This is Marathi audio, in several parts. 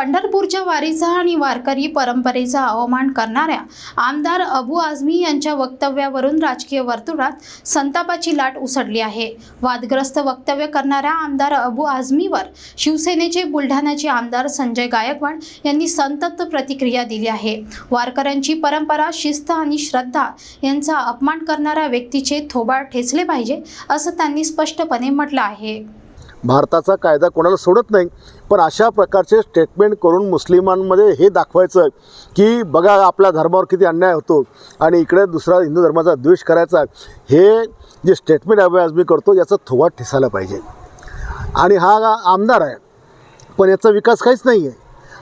पंढरपूरच्या वारीचा आणि वारकरी परंपरेचा अवमान करणाऱ्या आमदार अबू आझमी यांच्या वक्तव्यावरून राजकीय वर्तुळात संतापाची लाट उसडली आहे. वादग्रस्त वक्तव्य करणाऱ्या आमदार अबू आझमीवर शिवसेनेचे बुलढाण्याचे आमदार संजय गायकवाड यांनी संतप्त प्रतिक्रिया दिली आहे. वारकऱ्यांची परंपरा शिस्त आणि श्रद्धा यांचा अपमान करणाऱ्या व्यक्तीचे थोबाड ठेचले पाहिजे असं त्यांनी स्पष्टपणे म्हटलं आहे. भारताचा कायदा कोणाला सोडत नाही पण अशा प्रकारचे स्टेटमेंट करून मुस्लिमांमध्ये हे दाखवायचं की बघा आपल्या धर्मावर किती अन्याय होतो आणि इकडे दुसरा हिंदू धर्माचा द्वेष करायचा हे जे स्टेटमेंट अभ्यास मी करतो याचा थोवा ठेसायला पाहिजे. आणि हा आमदार आहे पण याचा विकास काहीच नाही आहे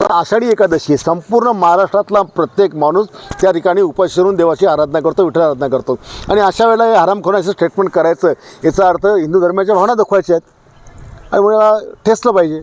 आषाढी एकादशी संपूर्ण महाराष्ट्रातला प्रत्येक माणूस त्या ठिकाणी उपास शिरून देवाची आराधना करतो विठ्ठल आराधना करतो. आणि अशा वेळेला हे हरामखोराचं स्टेटमेंट करायचं याचा अर्थ हिंदू धर्माच्या भावना दुखवायच्या आहेत. आणि मला ठेसलं पाहिजे.